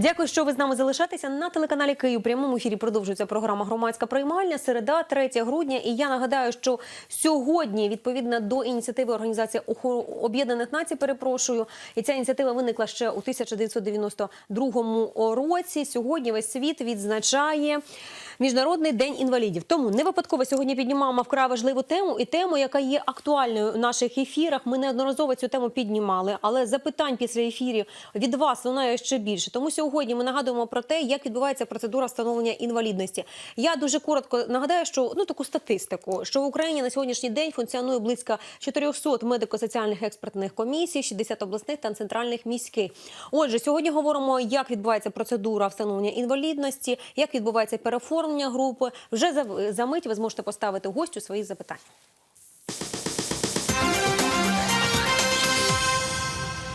Дякую, що ви з нами залишаєтеся на телеканалі Київ. Прямому ефірі продовжується програма Громадська приймальня. Середа, 3 грудня. І я нагадаю, що сьогодні, відповідно до ініціативи Організації Об'єднаних Націй, перепрошую, і ця ініціатива виникла ще у 1992 році. Сьогодні весь світ відзначає. Міжнародний день інвалідів. Тому не випадково сьогодні піднімаємо вкрай важливу тему і тему, яка є актуальною у наших ефірах. Ми неодноразово цю тему піднімали, але запитань після ефірів від вас лунає ще більше. Тому сьогодні ми нагадуємо про те, як відбувається процедура встановлення інвалідності. Я дуже коротко нагадаю, що ну таку статистику, що в Україні на сьогоднішній день функціонує близько 400 медико-соціальних експертних комісій, 60 обласних та центральних міських. Отже, сьогодні говоримо, як відбувається процедура встановлення інвалідності, як відбувається переформлення групи. Вже за, мить ви зможете поставити гостю свої запитання.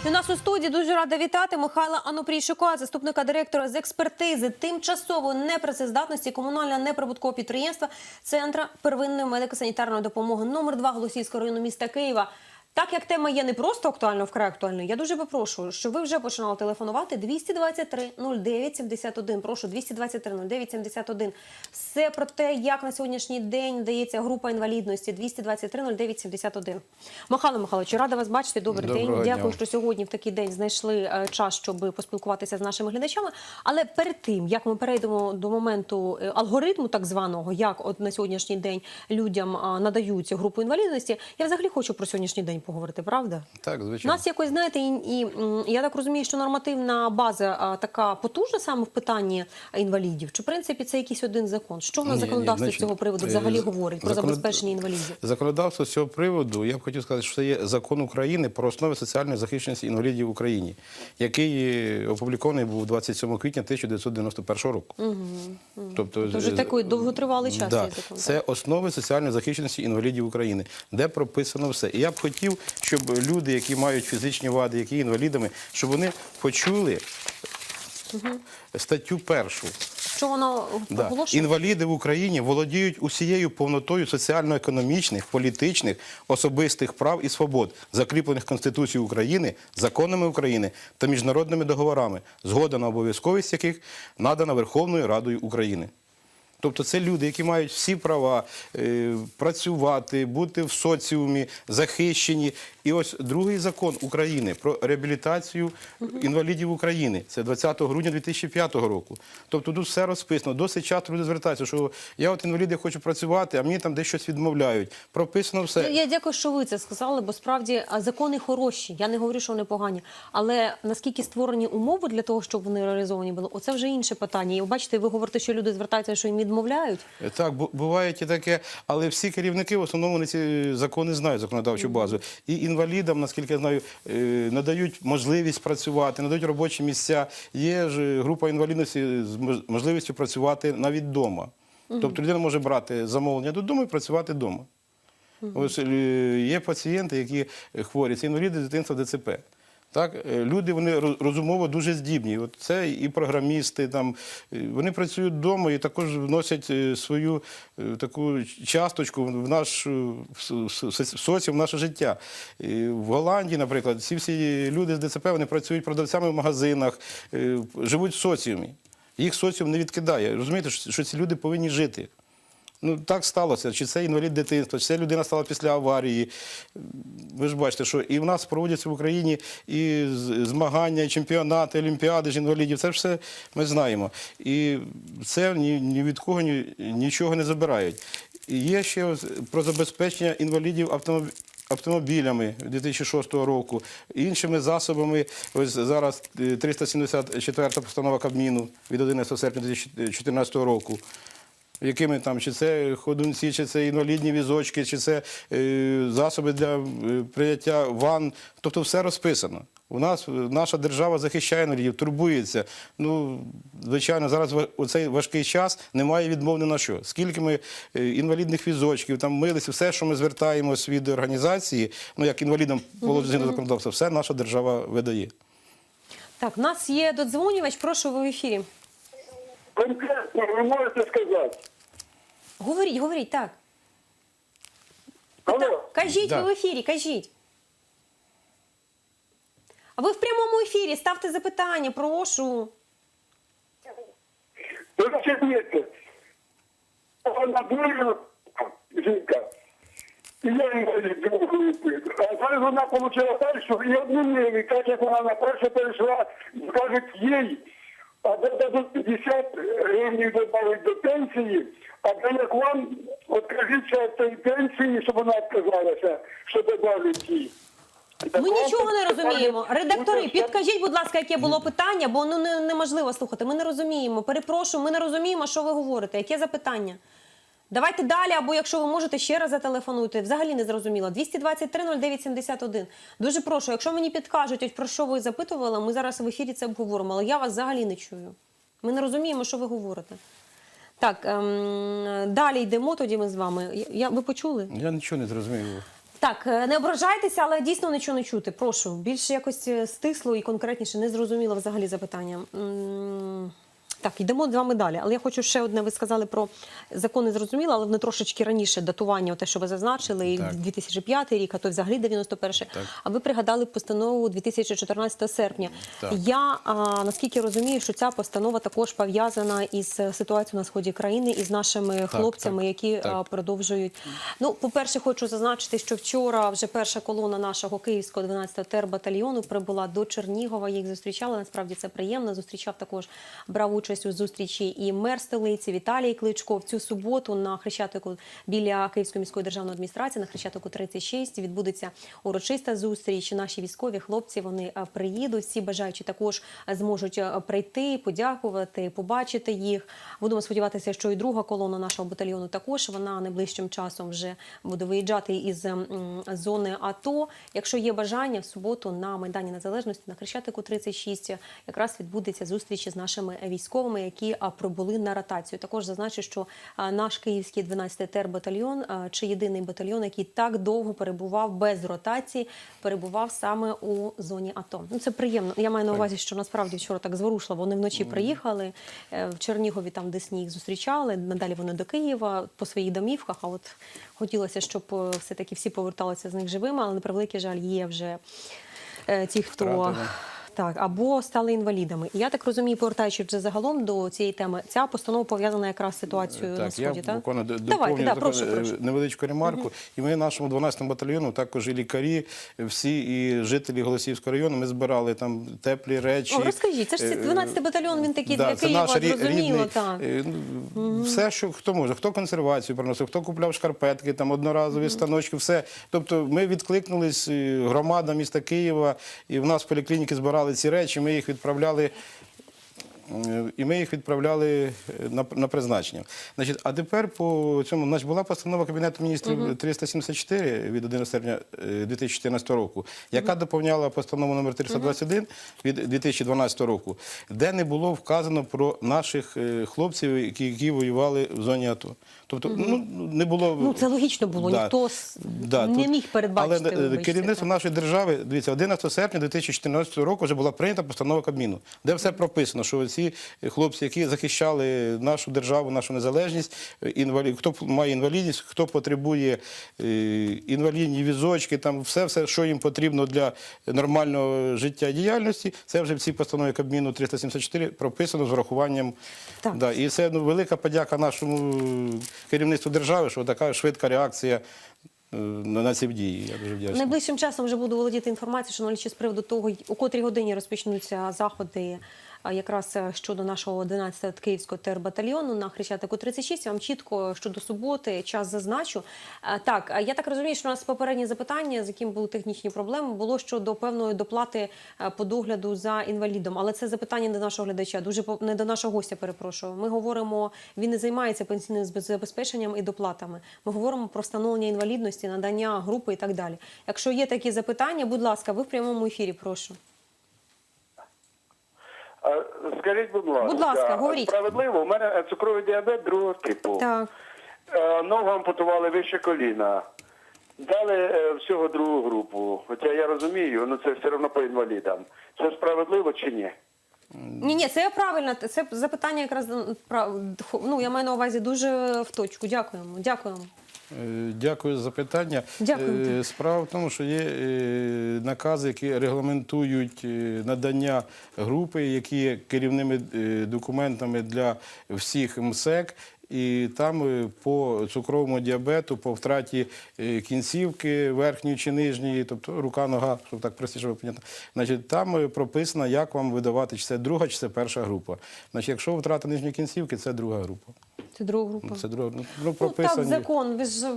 У нас у студії дуже рада вітати Михайла Анопрійчука, заступника директора з експертизи тимчасової непрацездатності комунального неприбуткового підприємства Центра первинної медико-санітарної допомоги номер 2 Голосіївського району міста Києва. Так як тема є не просто актуальною, вкрай актуальною, я дуже попрошу, щоб ви вже починали телефонувати 223 09 71. Прошу 223 09 71. Все про те, як на сьогоднішній день дається група інвалідності 223 09 71. Михайло Михайловичу, рада вас бачити. Добрий Доброго день. дня. Дякую, що сьогодні в такий день знайшли е, час, щоб поспілкуватися з нашими глядачами. Але перед тим як ми перейдемо до моменту е, алгоритму, так званого, як от на сьогоднішній день людям а, надають групу інвалідності, я взагалі хочу про сьогоднішній день поговорити. Правда? Так, У звичайно. нас якось знаєте, і, і я так розумію, що нормативна база а, така потужна саме в питанні інвалідів. Чи в принципі це якийсь один закон? Що в нас законодавство з цього приводу е, взагалі з- говорить про законод- забезпечення інвалідів? Законодавство з цього приводу, я б хотів сказати, що це є закон України про основи соціальної захищеності інвалідів в Україні, який е, опублікований був 27 квітня 1991 року. Тобто, Це вже е, такий довготривалий час Да, цей закон, це основи соціальної захищеності інвалідів України, де прописано все. І я б хотів, щоб люди, які мають фізичні вади, які інвалідами, щоб вони почули статтю першу. Що воно Да. Інваліди в Україні володіють усією повнотою соціально-економічних, політичних, особистих прав і свобод, закріплених Конституцією України, законами України та міжнародними договорами, згода на обов'язковість яких надана Верховною Радою України. Тобто це люди, які мають всі права е, працювати, бути в соціумі, захищені. І ось другий закон України про реабілітацію інвалідів України. Це 20 грудня 2005 року. Тобто тут все розписано. Досить часто люди звертаються, що я от інвалід, я хочу працювати, а мені там десь щось відмовляють. Прописано все. Я, я дякую, що ви це сказали, бо справді закони хороші. Я не говорю, що вони погані. Але наскільки створені умови для того, щоб вони реалізовані були, оце вже інше питання. І бачите, ви говорите, що люди звертаються, що їм відмовляють. Так, буває і таке, але всі керівники в основному вони ці закони знають, законодавчу базу. І інвалідам, наскільки я знаю, е, надають можливість працювати, надають робочі місця. Є ж е, група інвалідності з можливістю працювати навіть вдома. Тобто людина може брати замовлення додому і працювати вдома. Ось е, є пацієнти, які хворі, це інваліди з дитинства ДЦП. Так, е, люди вони розумово дуже здібні. От це і програмісти, там е, вони працюють вдома і також вносять е, свою таку часточку в наш соціум, в наше життя. В Голландії, наприклад, всі всі люди з ДЦП вони працюють продавцями в магазинах, живуть в соціумі. Їх соціум не відкидає. Розумієте, що ці люди повинні жити. Ну так сталося. Чи це інвалід дитинства, чи це людина стала після аварії. Ви ж бачите, що і в нас проводяться в Україні і змагання, і чемпіонати, олімпіади ж інвалідів. Це все ми знаємо. І це ні, ні від кого ні, нічого не забирають. І є ще про забезпечення інвалідів автомобілів. Автомобілями 2006 року, іншими засобами. Ось зараз е, 374 постанова Кабміну від 11 серпня 2014 року якими там, чи це ходунці, чи це інвалідні візочки, чи це е, засоби для е, прийняття ван. Тобто все розписано. У нас е, наша держава захищає інвалідів, турбується. Ну, звичайно, зараз у цей важкий час немає відмов ні на що. Скільки ми е, інвалідних візочків, там милиць, все, що ми звертаємось від організації, ну як інвалідам положення законодавства, все наша держава видає. Так, в нас є додзвонювач. Прошу ви в ефірі. Конкретно ви можете сказати. Говоріть, говоріть, так. Алло, Кажіть, Да. ви в ефірі, кажіть. А ви в прямому ефірі ставте запитання, прошу. Ви розумієте, вона дуже жінка. І я інвалід другої групи. А зараз вона отримала першу і одну так як вона на перше перейшла, кажуть їй, або дадуть 50 гривень добавить до пенсії, або як вам, відкажіться від цієї пенсії, щоб вона відказалася, що добавлять їй. Ми нічого не розуміємо. Редактори, підкажіть, будь ласка, яке було питання, бо ну не, неможливо слухати. Ми не розуміємо. Перепрошую, ми не розуміємо, що ви говорите. Яке запитання? Давайте далі, або якщо ви можете ще раз зателефонуйте. Взагалі не зрозуміло. 223 09 71. Дуже прошу, якщо мені підкажуть, ось про що ви запитували, ми зараз в ефірі це обговоримо, але я вас взагалі не чую. Ми не розуміємо, що ви говорите. Так, ем, далі йдемо тоді ми з вами. Я, я- ви почули? Я нічого не зрозумів. Так, е, не ображайтеся, але дійсно нічого не чути. Прошу. Більше якось е, стисло і конкретніше, не зрозуміло взагалі запитання. Так, йдемо з вами далі. Але я хочу ще одне. Ви сказали про закони зрозуміло, але вони трошечки раніше датування, те, що ви зазначили, Так. 2005 рік, а то взагалі 91 Так. А ви пригадали постанову 2014 серпня. Так. Я а, наскільки розумію, що ця постанова також пов'язана із ситуацією на сході країни і з нашими хлопцями, так, які так. продовжують. Ну, по-перше, хочу зазначити, що вчора вже перша колона нашого київського 12-го тербатальйону прибула до Чернігова. Їх зустрічали. Насправді це приємно. Зустрічав також брав участь у зустрічі і мер столиці Віталій Кличко. В цю суботу на Хрещатику біля Київської міської державної адміністрації на Хрещатику 36 відбудеться урочиста зустріч. Наші військові хлопці вони е, приїдуть. Всі бажаючі також зможуть е, прийти, подякувати, побачити їх. Будемо сподіватися, що і друга колона нашого батальйону також вона найближчим часом вже буде виїжджати із зони АТО. Якщо є бажання, в суботу на Майдані Незалежності на Хрещатику 36 якраз відбудеться зустріч з нашими військовими, які а, прибули на ротацію. Також зазначу, що наш київський 12-й тербатальйон, чи єдиний батальйон, який так довго перебував без ротації, перебував саме у зоні АТО. Ну це приємно. Я маю на увазі, що насправді вчора так зворушливо. Вони вночі приїхали е, в Чернігові, там де сніг зустрічали. Надалі вони до Києва по своїх домівках. А от хотілося, щоб е, все таки всі поверталися з них живими, але на превеликий жаль, є вже е, ті, хто. Втратили. Так, або стали інвалідами. І я так розумію, повертаючись вже загалом до цієї теми, ця постанова пов'язана якраз з ситуацією на Так, я сході. Так, буквально доповню да, прошу, е, прошу. невеличку ремарку. І ми нашому 12-му батальйону, також і лікарі, всі і жителі Голосіївського району, ми збирали там теплі речі. О, розкажіть, це ж Е, 12-й батальйон, він такий да, для Києва, зрозуміло, так. е, ну, Все, що хто може, хто консервацію приносив, хто купляв шкарпетки, там одноразові станочки, все. Тобто ми відкликнулись, е, громада міста Києва, і в нас в поліклініки збирали ці речі, ми їх відправляли. Е, І ми їх відправляли е, на, на призначення. Значить, а тепер по цьому значить, була постанова Кабінету міністрів 374 від 11 серпня е, 2014 року, яка доповняла постанову номер 321 від 2012 року, де не було вказано про наших е, хлопців, які, які воювали в зоні АТО. Тобто, ну не було Ну, це логічно було, ніхто с- не міг передбачити, Але е, вибачте, керівництво так. нашої держави, дивіться, 11 серпня 2014 року вже була прийнята постанова Кабміну, де все прописано, що ці хлопці, які захищали нашу державу, нашу незалежність, е, інвалід, хто має інвалідність, хто потребує е, інвалідні візочки, там все, все, що їм потрібно для нормального життя і діяльності, це вже в цій постанові Кабміну 374 прописано з врахуванням. Так. Да, і це ну, велика подяка нашому керівництву держави, що така швидка реакція е, на ці дії. Я дуже вдячний. Найближчим часом вже буду володіти інформацією, що з приводу того, у котрій годині розпочнуться заходи якраз е, щодо нашого 11-го київського тербатальйону на Хрещатику 36. Я вам чітко щодо суботи час зазначу. Так, я так розумію, що у нас попереднє запитання, з яким були технічні проблеми, було щодо певної доплати е, по догляду за інвалідом. Але це запитання не до нашого глядача, дуже не до нашого гостя. Перепрошую. Ми говоримо, він не займається пенсійним забезпеченням і доплатами. Ми говоримо про встановлення інвалідності, надання групи і так далі. Якщо є такі запитання, будь ласка, ви в прямому ефірі. Прошу. Скажіть, будь ласка, Будь ласка, говоріть. справедливо, у мене е, цукровий діабет другого типу. Так. Е, Ногу ампутували вище коліна. Дали е, всього другу групу. Хоча я розумію, ну це все одно по інвалідам. Це справедливо чи ні? Ні, ні, це правильно. Це запитання якраз ну я маю на увазі дуже в точку. Дякуємо. Дякуємо. Е, Дякую за запитання. Дякую. Е, Справа в тому, що є е, накази, які регламентують надання групи, які є керівними документами для всіх МСЕК. І там по цукровому діабету, по втраті кінцівки верхньої чи нижньої, тобто рука, нога, щоб так простіше понятно. Значить, там прописано, як вам видавати, чи це друга, чи це перша група. Значить, якщо втрата нижньої кінцівки, це друга група. Це друга група. Це друга ну, Ну, прописані. так, закон. Ви ж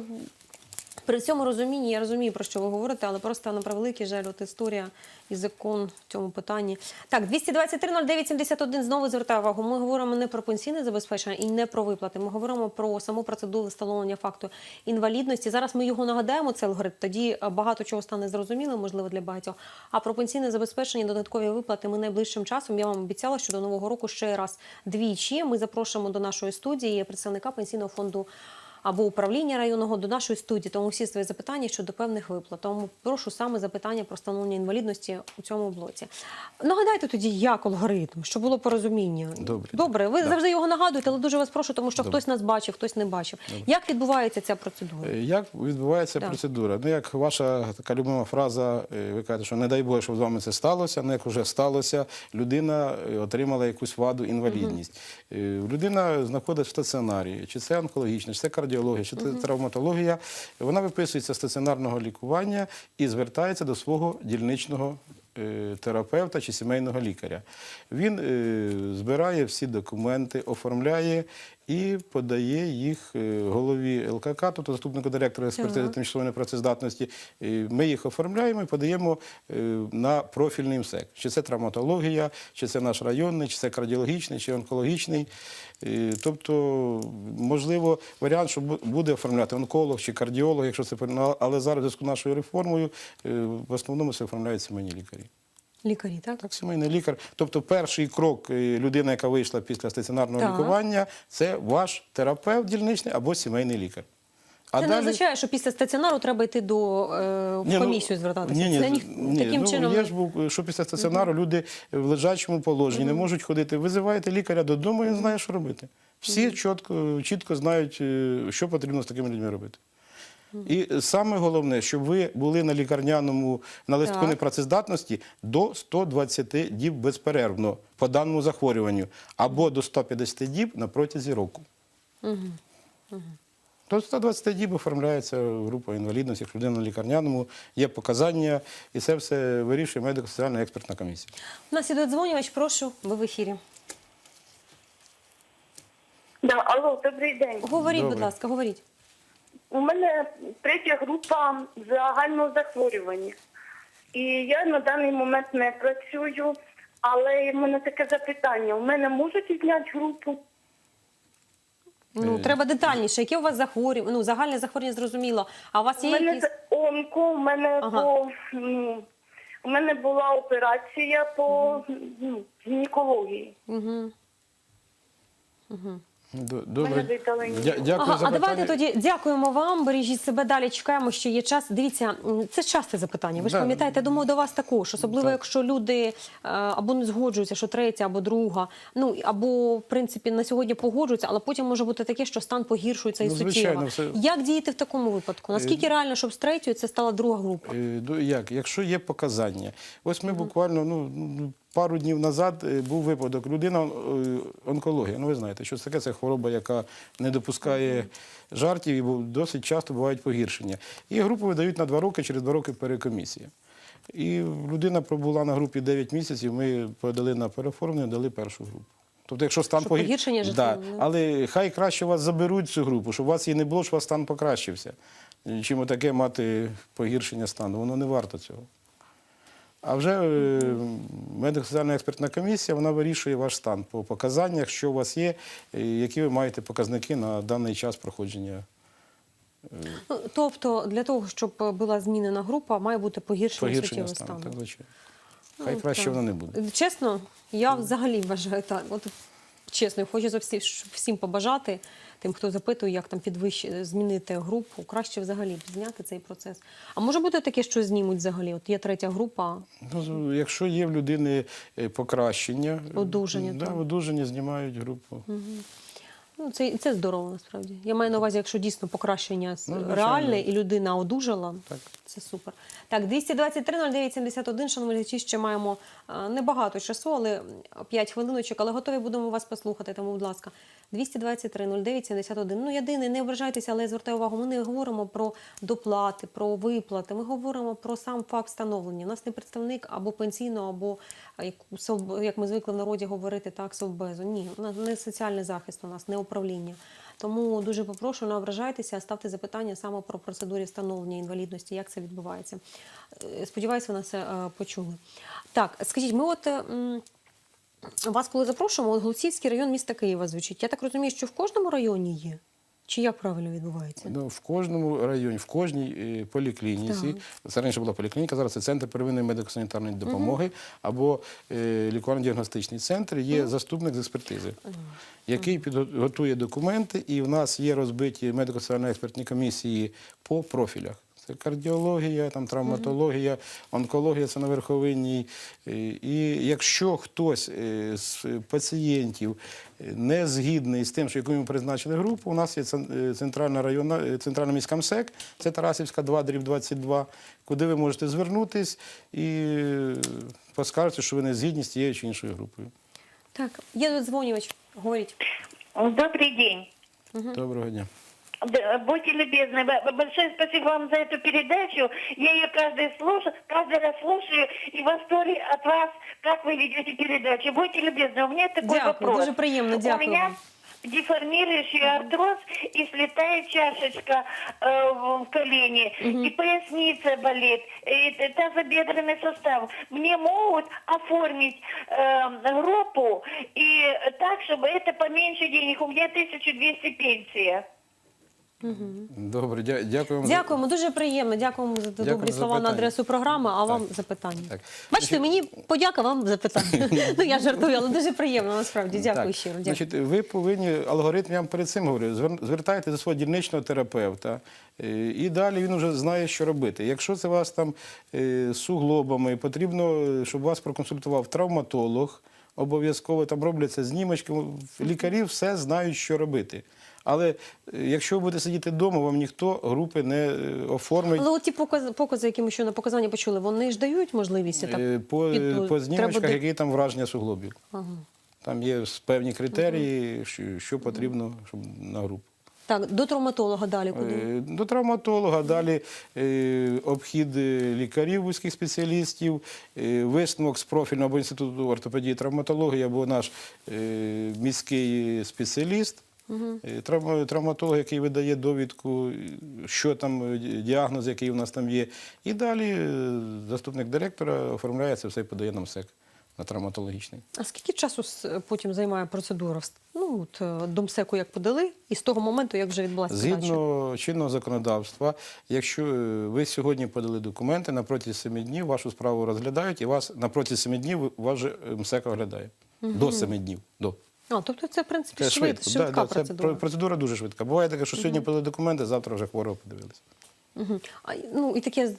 при цьому розумінні, я розумію, про що ви говорите, але просто на превеликий жаль, от історія і закон в цьому питанні. Так, 223-09-71 знову звертаю увагу. Ми говоримо не про пенсійне забезпечення і не про виплати. Ми говоримо про саму процедуру встановлення факту інвалідності. Зараз ми його нагадаємо, цей алгоритм. Тоді е, багато чого стане зрозумілим, можливо, для багатьох. А про пенсійне забезпечення додаткові виплати ми найближчим часом. Я вам обіцяла, що до нового року ще раз двічі. Ми запрошуємо до нашої студії представника пенсійного фонду або управління районного до нашої студії. Тому всі свої запитання щодо певних виплат. Тому прошу саме запитання про встановлення інвалідності у цьому блоці. Нагадайте тоді, як алгоритм, щоб було порозуміння. Добре. Добре, ви Да. завжди його нагадуєте, але дуже вас прошу, тому що Добре. хтось нас бачив, хтось не бачив. Як відбувається ця процедура? Е, Як відбувається Так. процедура? Ну, як ваша така любима фраза, е, ви кажете, що не дай Боже, щоб з вами це сталося. Ну, як вже сталося, людина е, отримала якусь ваду, інвалідність. Е, Людина знаходиться в стаціонарі, чи це онкологічна, чи це кардіологія, чи угу. травматологія. Вона виписується з стаціонарного лікування і звертається до свого дільничного терапевта чи сімейного лікаря. Він е, збирає всі документи, оформляє і подає їх е, голові ЛКК, тобто заступнику директора експертизи тимчасової непрацездатності. Е, Ми їх оформляємо і подаємо е, на профільний МСЕК. Чи це травматологія, чи це наш районний, чи це кардіологічний, чи онкологічний. Е, Тобто, можливо, варіант, що буде оформляти онколог чи кардіолог, якщо це але зараз в зв'язку з нашою реформою е, в основному це оформляють сімейні лікарі. Лікарі, так? Так, сімейний лікар. Тобто, перший крок е, людина, яка вийшла після стаціонарного Так. лікування, це ваш терапевт дільничний або сімейний лікар. А Це не означає, що після стаціонару треба йти до е, в Ні, ну, комісію звертатися. Ні, ні, Це ні, ні, таким ну, чином. Не- ж був, що після стаціонару люди в лежачому положенні не можуть ходити. Визиваєте лікаря додому, він знає, що робити. Всі чітко, чітко знають, е, що потрібно з такими людьми робити. І саме головне, щоб ви були на лікарняному на листку Так. непрацездатності до 120 діб безперервно по даному захворюванню, або до 150 діб на протязі року. До 120 діб оформляється група інвалідності, якщо людина на лікарняному, є показання, і це все вирішує медико-соціальна експертна комісія. У нас іде дзвонювач, прошу, ви в ефірі. Да, алло, добрий день. Говоріть, будь ласка, говоріть. У мене третя група загального захворювання. І я на даний момент не працюю, але в мене таке запитання: у мене можуть зняти групу? Ну, треба детальніше. Які у вас захворювання? Ну, загальне захворювання зрозуміло. А у вас У мене якісь... онко, у мене Ага. по ну, у мене була операція по ну, гінекології. Угу. Д- Добре. Дя- Дякую Ага, за а давайте питання. тоді дякуємо вам. Бережіть себе далі. Чекаємо, що є час. Дивіться, м, це часте запитання. Ви ж Да. пам'ятаєте, думаю, до вас також, особливо Так. якщо люди е, або не згоджуються, що третя, або друга. Ну або в принципі на сьогодні погоджуються, але потім може бути таке, що стан погіршується і Ну, суттєво. звичайно, все- Як діяти в такому випадку? Наскільки реально, щоб з третьої це стала друга група? Е, Як? Якщо є показання, ось ми буквально ну, ну, пару днів назад е, був випадок. Людина е, онкологія. Ну ви знаєте, що це таке? Це хвороба, яка не допускає жартів і досить часто бувають погіршення. І групу видають на два роки, через два роки перекомісія. І людина пробула на групі 9 місяців. Ми подали на переоформлення, дали першу групу. Тобто, якщо стан Щоб погір- погіршення да. ну. Але хай краще вас заберуть цю групу, щоб у вас її не було, щоб у вас стан покращився. Чим таке мати погіршення стану. Воно не варто цього. А вже е, медико-соціальна експертна комісія вона вирішує ваш стан по показаннях, що у вас є, які ви маєте показники на даний час проходження Ну, тобто, для того, щоб е, була змінена група, має бути погіршення, погіршення суттєвого стану. стану. Так. Хай Ну, краще так. воно не буде. Чесно, я взагалі вважаю так. От чесно, хочу за всі, всім побажати тим, хто запитує, як там підвищити, змінити групу. Краще взагалі зняти цей процес. А може бути таке, що знімуть взагалі? От є третя група. Ну, якщо є в людини е, покращення, Одужання, да, одужання знімають групу. Ну, це, це здорово насправді. Я маю на увазі, якщо дійсно покращення Ну, реальне і людина одужала, Так. це супер. Так, 223 09 71, шановні глядачі, ще маємо небагато часу, але 5 хвилиночок, але готові будемо вас послухати, тому, будь ласка. 223 09 71. Ну, єдине, не ображайтеся, але я звертаю увагу, ми не говоримо про доплати, про виплати, ми говоримо про сам факт встановлення. У нас не представник або пенсійного, або як ми звикли в народі говорити, так, совбезу. Ні, у нас не соціальний захист у нас, не управління. Тому дуже попрошу, не ображайтеся, ставте запитання саме про процедурі встановлення інвалідності, як це відбувається. Сподіваюсь, Сподіваюся, ви нас е, почули. Так, скажіть, ми от. е, Вас, коли запрошуємо, Голосіївський район міста Києва звучить. Я так розумію, що в кожному районі є? Чи як правильно відбувається? Ну, в кожному районі, в кожній е, поліклініці, це раніше була поліклініка, зараз це центр первинної медико-санітарної допомоги або е, лікувально-діагностичний центр, є заступник з експертизи, який підготує документи, і в нас є розбиті медико-соціальні експертні комісії по профілях. Це кардіологія, там, травматологія, онкологія це на верховинній. Е, І якщо хтось е, з пацієнтів е, не згідний з тим, що яку йому призначили групу, у нас є центральна районна, центральна міська МСЕК, це Тарасівська 2, дріб 22, куди ви можете звернутись і поскаржити, що ви не згідні з тією чи іншою групою. Так, є додзвонювач. Говоріть. Добрый день. Доброго дня. Д- Будьте любезны, большое спасибо вам за эту передачу. Я ее каждый, слуш... каждый раз слушаю и в восторге от вас, как вы ведете передачу. Будьте любезны, у меня такой Дякую, вопрос. дуже приємно, дякую У меня деформирующий артроз и слетает чашечка э, в в колене, и поясница болит, и тазобедренный состав. Мне могут оформить э, группу и так, чтобы это поменьше денег. У меня 1200 пенсия. Добре, дя- дякую вам. за- Дякуємо, дуже приємно. Дякуємо за Дякую добрі за слова на адресу програми, а вам запитання. так. Бачите, мені подяка вам запитання. ну я жартую, але дуже приємно насправді. Дякую щиро. Дякую. Значить, ви повинні алгоритм, я вам перед цим говорю, звер- звертайтеся до свого дільничного терапевта, е, і далі він вже знає, що робити. Якщо це вас там е, з суглобами, потрібно, е, щоб вас проконсультував травматолог, обов'язково там робляться знімочки. Лікарі все знають, що робити. Але е, якщо ви будете сидіти вдома, вам ніхто групи не е, оформить. Але от ті покази, покази, які ми щойно показання почули, вони ж дають можливість так Е, По, під- по знімочках, треба які там враження суглобів. Ага. Там є певні критерії, що, що потрібно щоб на групу. Так, до травматолога далі куди? До травматолога, далі обхід лікарів, вузьких спеціалістів, висновок з профільного або інституту ортопедії і травматології, або наш міський спеціаліст. Е, травма- Травматолог, який видає довідку, що там, е, діагноз, який у нас там є. І далі е, заступник директора оформляє це все і подає нам СЕК на травматологічний. А скільки часу потім займає процедура? Ну, от домсеку як подали, і з того моменту, як вже відбулася? Згідно чинного законодавства, якщо ви сьогодні подали документи, на протязі 7 днів вашу справу розглядають, і вас на протязі 7 днів вас же МСЕК оглядає. До 7 днів. До. А, тобто це, в принципі, Це швид, швидко. швидка Да, да, це процедура. процедура дуже швидка. Буває таке, що сьогодні подали документи, завтра вже хворого подивилися. Угу. А, ну і таке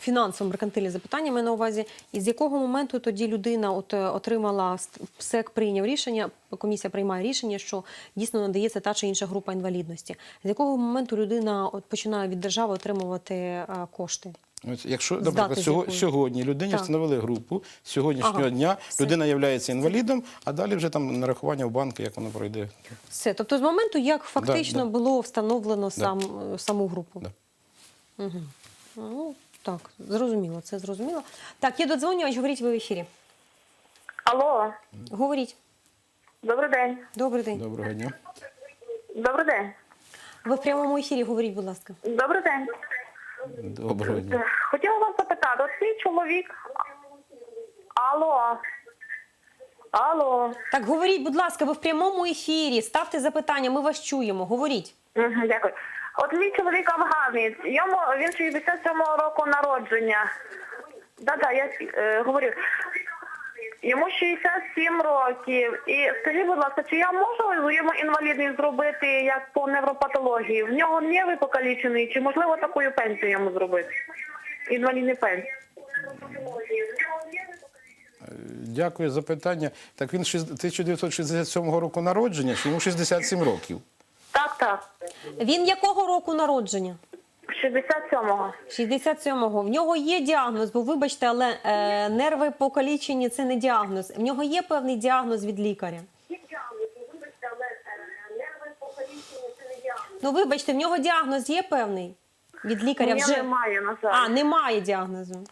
фінансово меркантильне запитання маю на увазі. І з якого моменту тоді людина от, е, отримала ПСЕК прийняв рішення, комісія приймає рішення, що дійсно надається та чи інша група інвалідності. З якого моменту людина от, починає від держави отримувати е, кошти? Ось, якщо, наприклад, сього- сьогодні людині Так. встановили групу, з сьогоднішнього Ага, дня все. людина є інвалідом, а далі вже там нарахування в банки, як воно пройде. Все. Тобто з моменту, як фактично да. було встановлено сам, е, саму групу. Да. Угу. Ну, так, зрозуміло, це зрозуміло. Так, є додзвонювач, говоріть ви в ефірі. Алло, Говоріть. добрий день. Добрий день. Доброго дня. Добрий день. Ви в прямому ефірі говоріть, будь ласка. Добрий день. Доброго дня. Хотіла вас запитати, от свій чоловік. Алло. Алло. Так, говоріть, будь ласка, ви в прямому ефірі. Ставте запитання, ми вас чуємо. Говоріть. Мгм, Дякую. От мій чоловік афганець, йому він 67-го року народження. Да-да, я е, говорю. Йому 67 років. І скажіть, будь ласка, чи я можу йому інвалідність зробити як по невропатології? В нього нерви покалічений, чи можливо таку пенсію йому зробити? Інвалідний пенсію. Дякую за питання. Так він шість- 1967 року народження, чи йому 67 років. Так, так. Він якого року народження? 67-го. 67-го. В нього є діагноз, бо вибачте, але е, нерви покалічені це не діагноз. В нього є певний діагноз від лікаря. Ну, вибачте, в нього діагноз є певний від лікаря вже. немає, на жаль. А, немає діагнозу.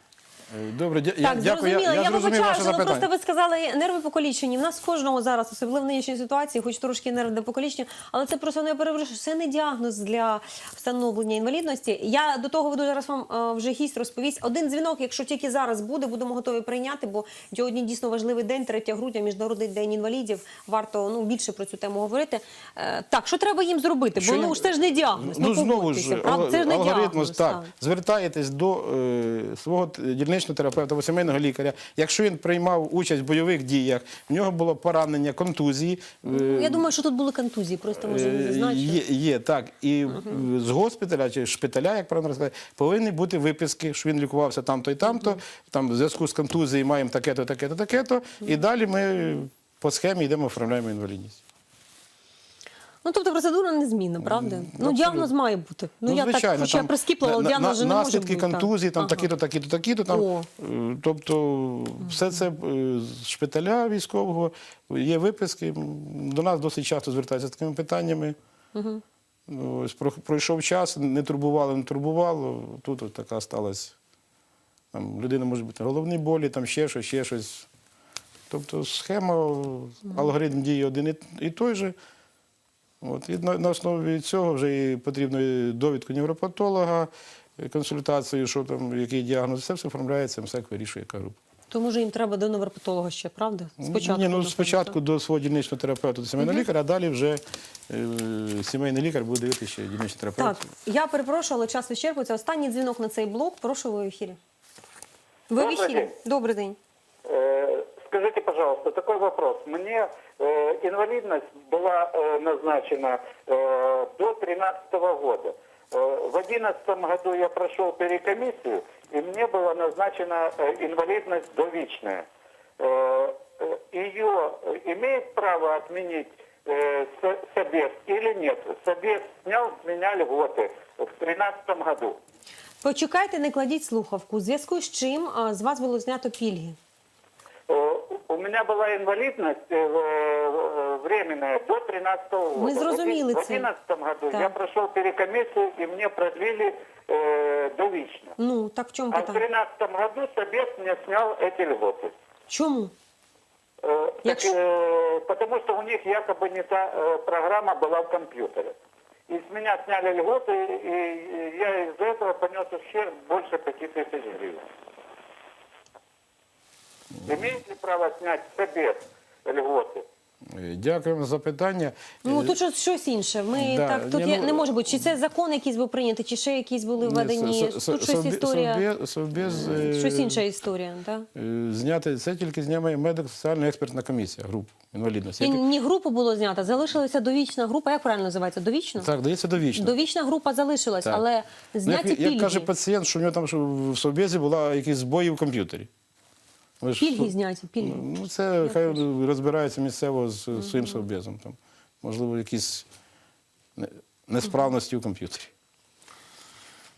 Добре, дя- я, Так, дякую. зрозуміло. Я, я, зрозумів вибачаю, ваше що ну, просто ви сказали нерви покалічені. В нас кожного зараз, особливо в нинішній ситуації, хоч трошки нерви покалічені, але це просто не перебрешую. Це не діагноз для встановлення інвалідності. Я до того веду зараз вам е, вже гість розповість. Один дзвінок, якщо тільки зараз буде, будемо готові прийняти, бо сьогодні дійсно важливий день, 3 грудня, міжнародний день інвалідів. Варто ну більше про цю тему говорити. Е, так, що треба їм зробити? Що бо їм- ну ж це ж не діагноз. Ну, знову ж, правда? це ж не алгоритм, діагноз. так, звертаєтесь до е, свого т- дільничного терапевта або сімейного лікаря. Якщо він приймав участь в бойових діях, в нього було поранення, контузії. е, Я думаю, що тут були контузії, просто може не зазначили. Є, є, так. І з госпіталя чи шпиталя, як правильно сказати, повинні бути виписки, що він лікувався там-то і там-то, там в зв'язку з контузією маємо таке-то, таке-то, таке-то. І далі ми по схемі йдемо, оформляємо інвалідність. Ну, тобто процедура незмінна, правда? Ну, діагноз має бути. Ну, я так, хоча я прискіпливала, на- діагноз на- же не може наслідки контузії, там такі-то, такі-то, такі-то. Там, О. тобто все це е, з шпиталя військового, є виписки. До нас досить часто звертаються з такими питаннями. Ну, Ось пройшов час, не турбувало, не турбувало. Тут от така сталася. Там, людина може бути головні болі, там ще щось, ще щось. Тобто схема, алгоритм дії один і той же. От, і на, на основі цього вже і потрібно довідку невропатолога, консультацію, що там, який діагноз, це все оформляється, МСЕК вирішує, яка група. То може їм треба до невропатолога ще, правда? Спочатку. Ні, ну спочатку до свого дільничного терапевта, до сімейного лікаря, а далі вже е, сімейний лікар буде дивитися ще дільничний терапевт. Так, я перепрошую, але час вичерпується. Останній дзвінок на цей блок. Прошу ви в ефірі. Ви в Добрий ефірі. день. Добрий день. Э, Скажите, пожалуйста, такой вопрос. Мне э, инвалидность была э, назначена э, до 2013 года. Э, в 2011 году я прошел перекомиссию, и мне была назначена э, инвалидность довечная. Э, э, ее э, имеет право отменить э, с- собес или нет? Собес снял с меня льготы в 2013 году. Почекайте, не кладіть слухавку. У зв'язку з чим а, з вас було знято пільги? Э, У меня была инвалидность э, в- временная до 13 года. Мы зрозуміли В це. 2011 году Так. я прошел перекомиссию, и мне продлили э, довечно. Ну, так в чому А в питання? 2013 году Собес мне снял эти льготы. Чому? Э, так, Якщо- э, потому что у них якобы не та э, программа была в компьютере. И с меня сняли льготы, и и я из-за этого понес ущерб больше 5 тысяч гривен. Имеет ли право снять Собес льготы? Е, Дякуємо за запитання. Ну Е, тут щось, щось інше. Ми да, так тут ні, є- ну, не може бути. Чи це закон якийсь був прийнятий, чи ще якісь були Ні, введені? со- со- Тут щось совбе- історія. совбе- совбез, е, Щось інша історія, так? Зняти це тільки знімає медико-соціальна експертна комісія груп інвалідності. І ні групу було знято, залишилася довічна група. Як правильно називається? Довічна? Так, дається довічно. Довічна група залишилась, Так. але Ну, зняті як, пільги. як каже пацієнт, що в нього там що в Совбезі була якісь збої в комп'ютері. Ви ж- Пільги зняті, пільги. Ну, це хай розбирається місцево з своїм совбезом. Там, можливо, якісь не- несправності у комп'ютері.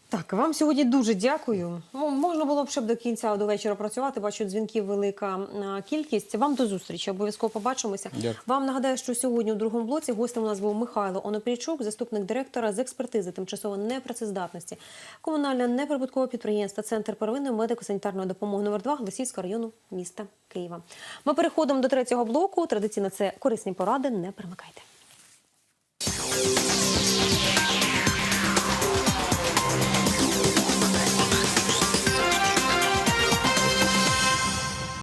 Так, вам сьогодні дуже дякую. Можна було б ще до кінця до вечора працювати. Бачу, дзвінків велика кількість. Вам до зустрічі. Обов'язково побачимося. Дякую. Вам нагадаю, що сьогодні у другому блоці гостем у нас був Михайло Онопрічук, заступник директора з експертизи тимчасово непрацездатності, комунальне неприбуткове підприємство, центр первинної медико-санітарної допомоги номер 2 Голосівського району міста Києва. Ми переходимо до третього блоку. Традиційно це корисні поради. Не примикайте.